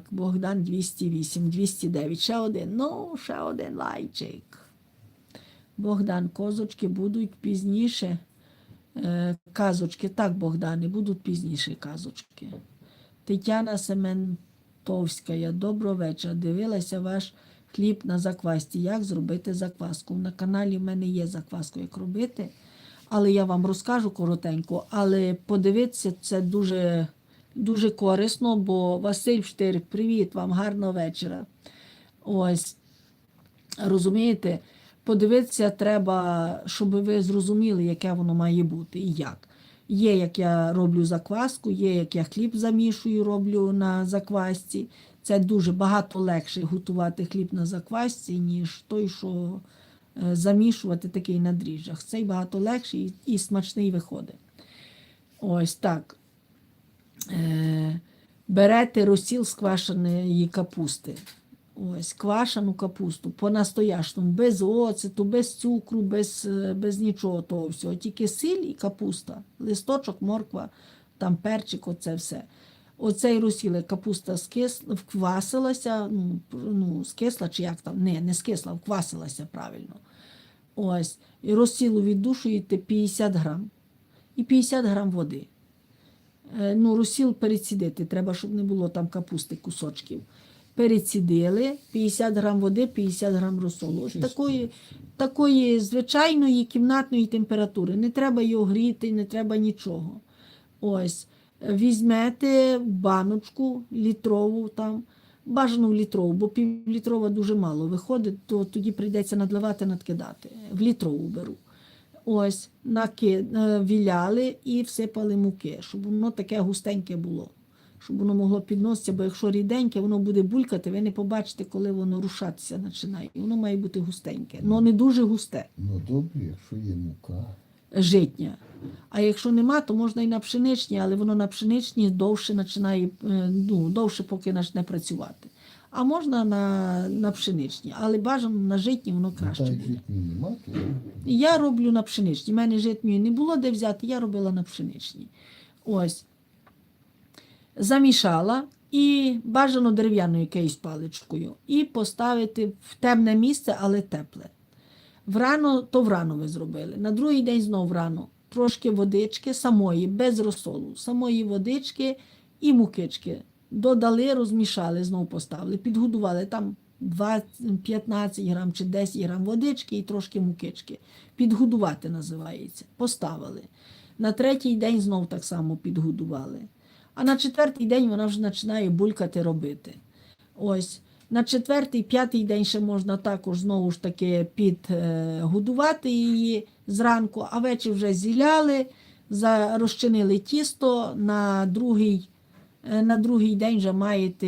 Так, Богдан 208, 209. Ще один. Ну, ще один лайчик. Богдан, козочки будуть пізніше. Е, казочки. Так, Богдане, будуть пізніше казочки. Тетяна Сементовська, доброго вечора. Дивилася ваш хліб на заквасті. Як зробити закваску? На каналі в мене є закваску, як робити. Але я вам розкажу коротенько. Але подивитися це дуже, дуже корисно, бо Василь Штир, привіт вам, гарного вечора. Ось. Розумієте, подивитися треба, щоб ви зрозуміли, яке воно має бути і як. Є, як я роблю закваску, є, як я хліб замішую, роблю на заквасці. Це дуже багато легше готувати хліб на заквасці, ніж той, що е, замішувати такий на дріжджах. Цей багато легший і, смачний виходить. Ось так. Е, берете розсіл з квашеної капусти. Ось, квашену капусту по-настоящому, без оцету, без цукру, без, е, без нічого того всього. Тільки сіль і капуста, листочок, морква, там перчик, оце все. Оцей розсіл, як капуста скис, вквасилася, ну, ну, скисла чи як там, не, не скисла, вквасилася правильно. Ось. І розсілу віддушуєте 50 грам і 50 грам води. Е, Ну, розсіл перецідити, треба, щоб не було там капусти кусочків. Перецідили 50 грам води, 50 грам розсолу. Ось такої, такої звичайної кімнатної температури. Не треба його гріти, не треба нічого. Ось. Візьмете баночку літрову там, бажану літрову, бо півлітрова дуже мало виходить, то тоді прийдеться надливати, надкидати. В літрову беру. Ось, наки, е, віляли і всипали муки, щоб воно таке густеньке було. Щоб воно могло підноситися, бо якщо ріденьке, воно буде булькати, ви не побачите, коли воно рушатися починає. Воно має бути густеньке, але не дуже густе, Ну добре, якщо є мука. житня. А якщо нема, то можна і на пшеничній, але воно на пшеничній довше починає, е, ну, довше поки почне працювати. А можна на, на пшеничній, але бажано на житній воно краще буде. житні Я роблю на пшеничній. У мене житньої не було де взяти, я робила на пшеничній. Ось. Замішала і бажано дерев'яною якоюсь паличкою. І поставити в темне місце, але тепле. Врано, то врано ви зробили. На другий день знов врано. Трошки водички самої, без розсолу, самої водички і мукички. Додали, розмішали, знов поставили, підгодували там 20, 15 грам чи 10 грам водички і трошки мукички. Підгодувати називається. Поставили. На третій день знов так само підгодували. А на четвертий день вона вже починає булькати робити. Ось. На четвертий, п'ятий день ще можна також знову ж таки підгодувати її зранку, а ввечері вже зіляли, розчинили тісто, на другий, е, на другий день вже маєте